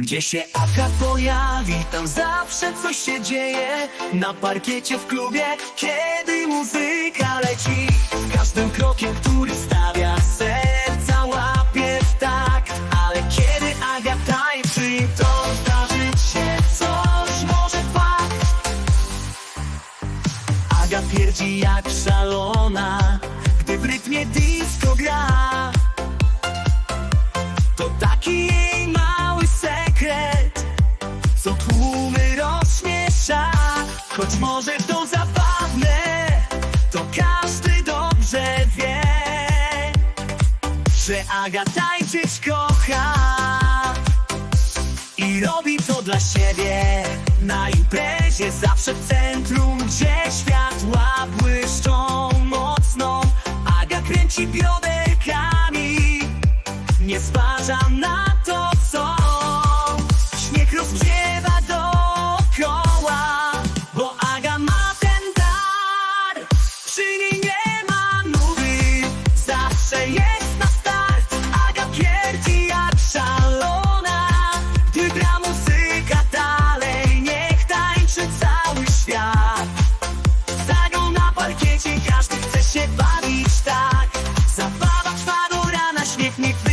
Gdzie się Aga pojawi, tam zawsze coś się dzieje. Na parkiecie w klubie, kiedy muzyka leci. Każdym krokiem, który stawia serca łapie w takt Ale kiedy Aga tańczy, to zdarzyć się coś może fakt. Aga pierdzi jak szalona, Choć może to zabawne To każdy dobrze wie Że Aga tańczyć kocha I robi to dla siebie. Na imprezie zawsze w centrum Gdzie światła błyszczą mocno. Aga kręci bioderkami nie zważam na to, co się